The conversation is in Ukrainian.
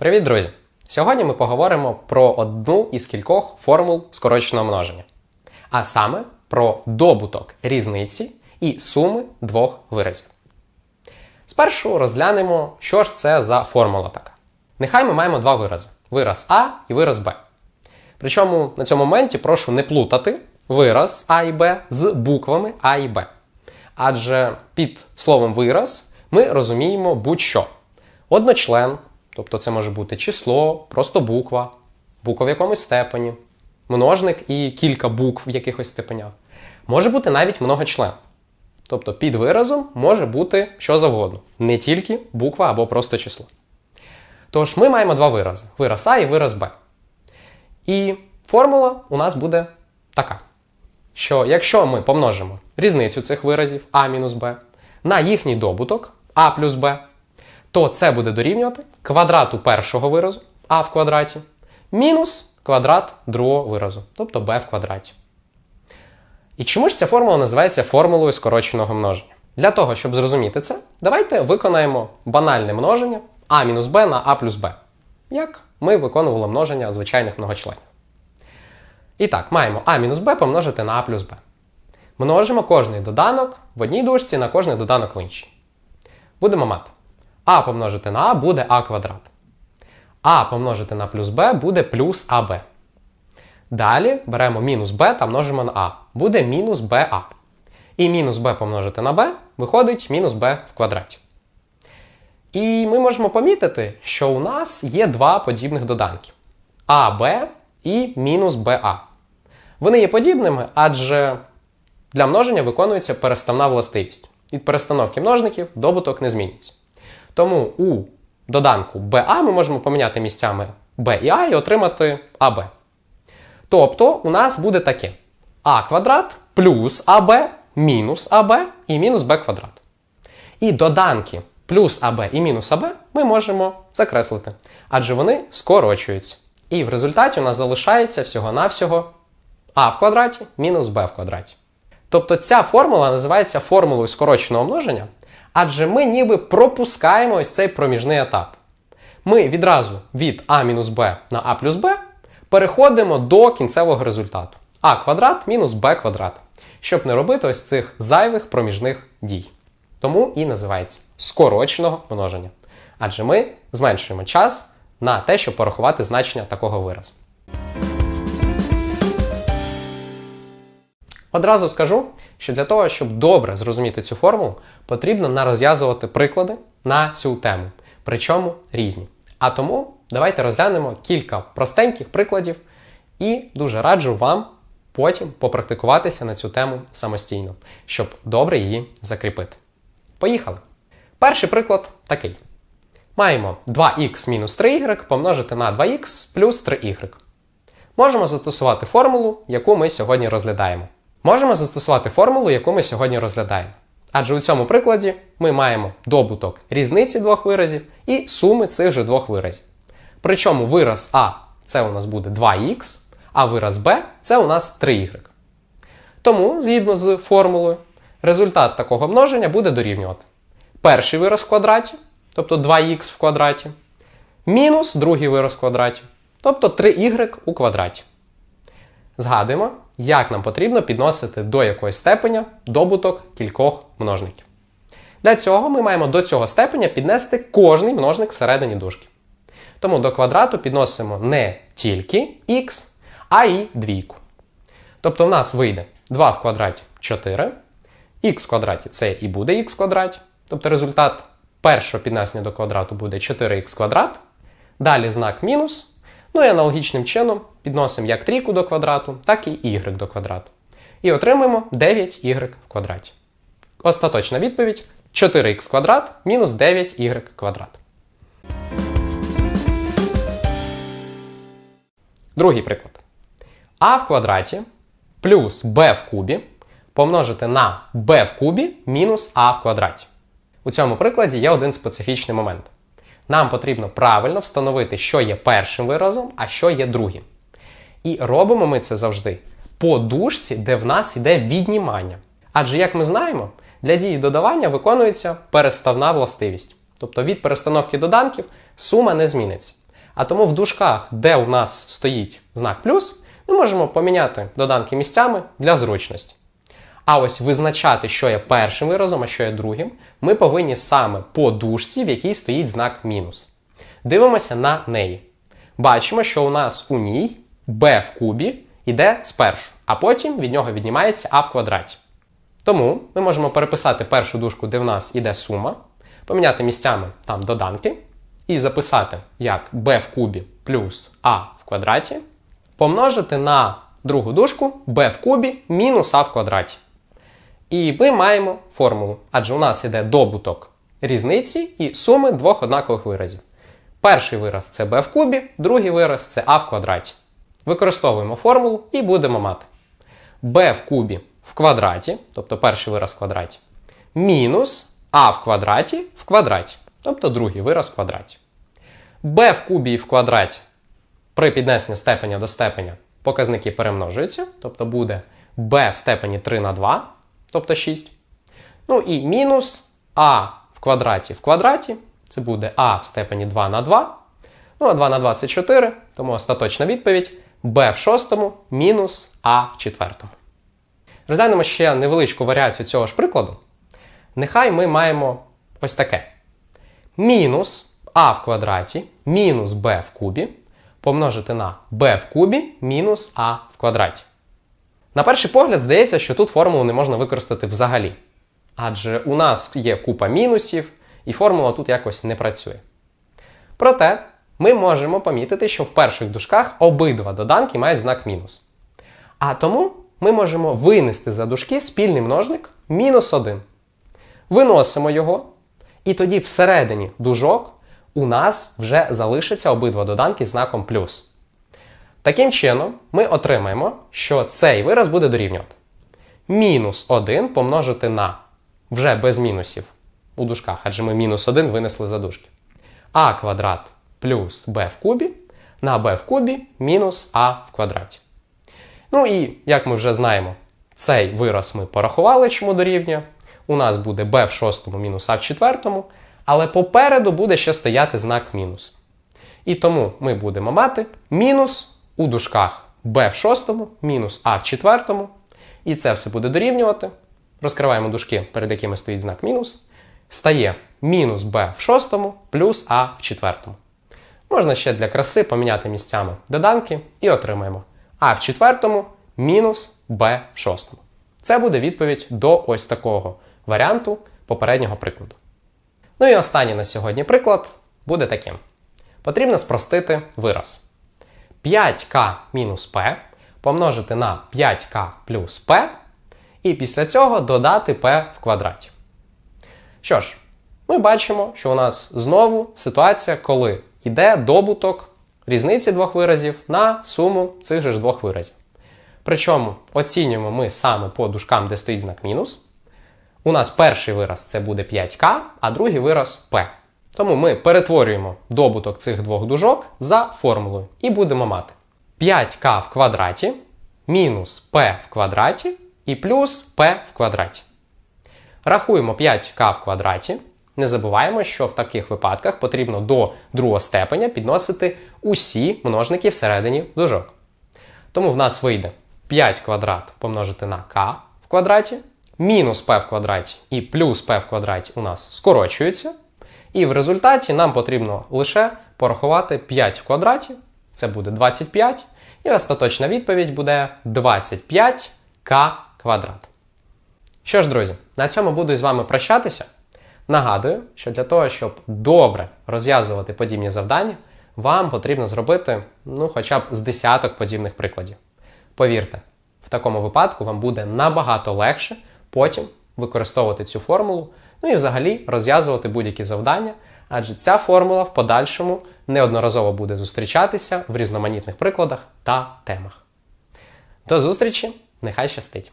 Привіт, друзі! Сьогодні ми поговоримо про одну із кількох формул скороченого множення, а саме про добуток різниці і суми двох виразів. Спершу розглянемо, що ж це за формула така. Нехай ми маємо два вирази: вираз А і вираз Б. Причому на цьому моменті прошу не плутати вираз А і Б з буквами А і Б. Адже під словом вираз ми розуміємо будь-що. Одночлен, тобто це може бути число, просто буква, буква в якомусь степені, множник і кілька букв в якихось степенях. Може бути навіть многочлен. Тобто під виразом може бути що завгодно, не тільки буква або просто число. Тож ми маємо два вирази: вираз А і вираз Б. І формула у нас буде така: що якщо ми помножимо різницю цих виразів А мінус Б на їхній добуток А плюс Б, то це буде дорівнювати квадрату першого виразу А в квадраті мінус квадрат другого виразу, тобто b в квадраті. І чому ж ця формула називається формулою скороченого множення? Для того, щоб зрозуміти це, давайте виконаємо банальне множення а мінус b на а плюс b, як ми виконували множення звичайних многочленів. І так, маємо а мінус b помножити на а плюс b. Множимо кожний доданок в одній дужці на кожний доданок в іншій. Будемо мати а помножити на а буде а квадрат. А помножити на плюс b буде плюс АБ. Далі беремо мінус b та множимо на а. Буде мінус БА. І мінус b помножити на b виходить мінус b в квадраті. І ми можемо помітити, що у нас є два подібних доданки: АБ і мінус БА. Вони є подібними, адже для множення виконується переставна властивість. Від перестановки множників добуток не змінюється. Тому у доданку БА ми можемо поміняти місцями Б і А і отримати АБ. Тобто у нас буде таке А квадрат плюс АБ мінус АБ і мінус Б квадрат. І доданки плюс АБ і мінус АБ ми можемо закреслити, адже вони скорочуються. І в результаті у нас залишається всього-навсього А в квадраті мінус Б в квадраті. Тобто ця формула називається формулою скороченого множення, адже ми ніби пропускаємо ось цей проміжний етап. Ми відразу від А мінус Б на А плюс Б переходимо до кінцевого результату А квадрат мінус Б квадрат, щоб не робити ось цих зайвих проміжних дій. Тому і називається скороченого множення. Адже ми зменшуємо час на те, щоб порахувати значення такого виразу. Одразу скажу, що для того, щоб добре зрозуміти цю формулу, потрібно нарозв'язувати приклади на цю тему, причому різні. А тому давайте розглянемо кілька простеньких прикладів і дуже раджу вам потім попрактикуватися на цю тему самостійно, щоб добре її закріпити. Поїхали! Перший приклад такий. Маємо 2х мінус 3y помножити на 2х плюс 3y. Можемо застосувати формулу, яку ми сьогодні розглядаємо. Можемо застосувати формулу, яку ми сьогодні розглядаємо. Адже у цьому прикладі ми маємо добуток різниці двох виразів і суми цих же двох виразів. Причому вираз А це у нас буде 2х, а вираз Б це у нас 3y. Тому, згідно з формулою, результат такого множення буде дорівнювати перший вираз в квадраті, тобто 2х в квадраті, мінус другий вираз в квадраті, тобто 3y у квадраті. Згадуємо, як нам потрібно підносити до якоїсь степеня добуток кількох множників. Для цього ми маємо до цього степеня піднести кожний множник всередині дужки. Тому до квадрату підносимо не тільки х, а й двійку. Тобто в нас вийде 2 в квадраті 4, х в квадраті це і буде х квадраті. Тобто результат першого піднесення до квадрату буде 4х квадрат. Далі знак мінус. Ну і аналогічним чином підносимо як трійку до квадрату, так і y до квадрату. І отримуємо 9y в квадраті. Остаточна відповідь 4х квадрат мінус 9y квадрат. Другий приклад. А в квадраті плюс b в кубі помножити на b в кубі мінус а в квадраті. У цьому прикладі є один специфічний момент. Нам потрібно правильно встановити, що є першим виразом, а що є другим. І робимо ми це завжди по дужці, де в нас йде віднімання. Адже, як ми знаємо, для дії додавання виконується переставна властивість. Тобто від перестановки доданків сума не зміниться. А тому в дужках, де у нас стоїть знак плюс, ми можемо поміняти доданки місцями для зручності. А ось визначати, що є першим виразом, а що є другим, ми повинні саме по дужці, в якій стоїть знак мінус. Дивимося на неї. Бачимо, що у нас у ній b в кубі йде спершу, а потім від нього віднімається а в квадраті. Тому ми можемо переписати першу дужку, де в нас іде сума, поміняти місцями там доданки, і записати як b в кубі плюс а в квадраті, помножити на другу дужку b в кубі мінус а в квадраті. І ми маємо формулу, адже у нас йде добуток різниці і суми двох однакових виразів. Перший вираз це b в кубі, другий вираз це а в квадраті. Використовуємо формулу і будемо мати b в кубі в квадраті, тобто перший вираз в квадраті, мінус а в квадраті в квадраті, тобто другий вираз в квадраті. b в кубі і в квадраті при піднесенні степеня до степеня показники перемножуються, тобто буде b в степені 3 на 2, тобто 6. Ну і мінус а в квадраті в квадраті, це буде а в степені 2 на 2. Ну, а 2 на 2 це 4, тому остаточна відповідь b в шостому мінус а в четвертому. Розглянемо ще невеличку варіацію цього ж прикладу. Нехай ми маємо ось таке. Мінус а в квадраті мінус b в кубі помножити на b в кубі мінус а в квадраті. На перший погляд здається, що тут формулу не можна використати взагалі. Адже у нас є купа мінусів, і формула тут якось не працює. Проте ми можемо помітити, що в перших дужках обидва доданки мають знак мінус. А тому ми можемо винести за дужки спільний множник мінус 1. Виносимо його, і тоді всередині дужок у нас вже залишаться обидва доданки знаком плюс. Таким чином, ми отримаємо, що цей вираз буде дорівнювати. Мінус 1 помножити на вже без мінусів у дужках, адже ми мінус 1 винесли за дужки. а квадрат плюс b в кубі на b в кубі мінус а в квадраті. Ну і, як ми вже знаємо, цей вираз ми порахували, чому дорівнює. У нас буде b в шостому мінус а в четвертому, але попереду буде ще стояти знак мінус. І тому ми будемо мати мінус у дужках b в шостому мінус а в четвертому. І це все буде дорівнювати. Розкриваємо дужки, перед якими стоїть знак мінус. Стає мінус b в шостому плюс а в четвертому. Можна ще для краси поміняти місцями доданки і отримаємо а в четвертому мінус b в шостому. Це буде відповідь до ось такого варіанту попереднього прикладу. Ну і останній на сьогодні приклад буде таким. Потрібно спростити вираз. 5k мінус p помножити на 5k плюс p, і після цього додати p в квадраті. Що ж, ми бачимо, що у нас знову ситуація, коли йде добуток різниці двох виразів на суму цих же ж двох виразів. Причому оцінюємо ми саме по дужкам, де стоїть знак мінус. У нас перший вираз це буде 5k, а другий вираз p. Тому ми перетворюємо добуток цих двох дужок за формулою і будемо мати 5k в квадраті мінус p в квадраті і плюс p в квадраті. Рахуємо 5k в квадраті. Не забуваємо, що в таких випадках потрібно до другого степеня підносити усі множники всередині дужок. Тому в нас вийде 5 квадрат помножити на k в квадраті, мінус p в квадраті і плюс p в квадраті у нас скорочуються. І в результаті нам потрібно лише порахувати 5 в квадраті, це буде 25, і остаточна відповідь буде 25k квадрат. Що ж, друзі, на цьому буду з вами прощатися. Нагадую, що для того, щоб добре розв'язувати подібні завдання, вам потрібно зробити ну, хоча б з десяток подібних прикладів. Повірте, в такому випадку вам буде набагато легше потім використовувати цю формулу, ну і взагалі розв'язувати будь-які завдання, адже ця формула в подальшому неодноразово буде зустрічатися в різноманітних прикладах та темах. До зустрічі! Нехай щастить!